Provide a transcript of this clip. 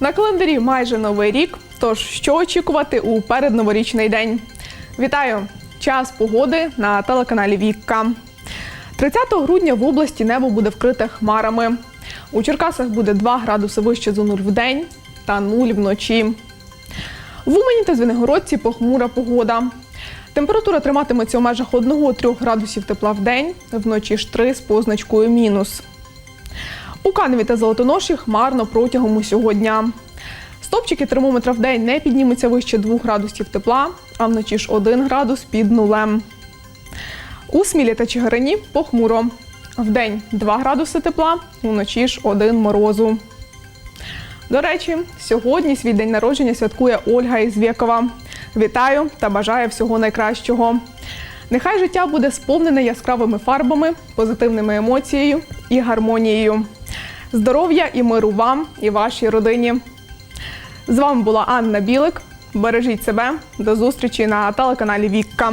На календарі майже новий рік. Тож що очікувати у передноворічний день? Вітаю! Час погоди на телеканалі Вікка. 30 грудня в області небо буде вкрите хмарами. У Черкасах буде 2 градуси вище за нуль в день та 0 вночі. В Умані та Звенигородці похмура погода. Температура триматиметься у межах 1-3 градусів тепла в день, вночі ж 3 з позначкою мінус. У Каневі та Золотоноші хмарно протягом усього дня. Стопчики термометра в день не піднімуться вище 2 градусів тепла, а вночі ж 1 градус під нулем. У Смілі та Чигирині похмуро. Вдень 2 градуси тепла, вночі ж 1 морозу. До речі, сьогодні свій день народження святкує Ольга із Вєкова. Вітаю та бажаю всього найкращого. Нехай життя буде сповнене яскравими фарбами, позитивними емоцією і гармонією. Здоров'я і миру вам і вашій родині. З вами була Анна Білик. Бережіть себе. До зустрічі на телеканалі Вікка.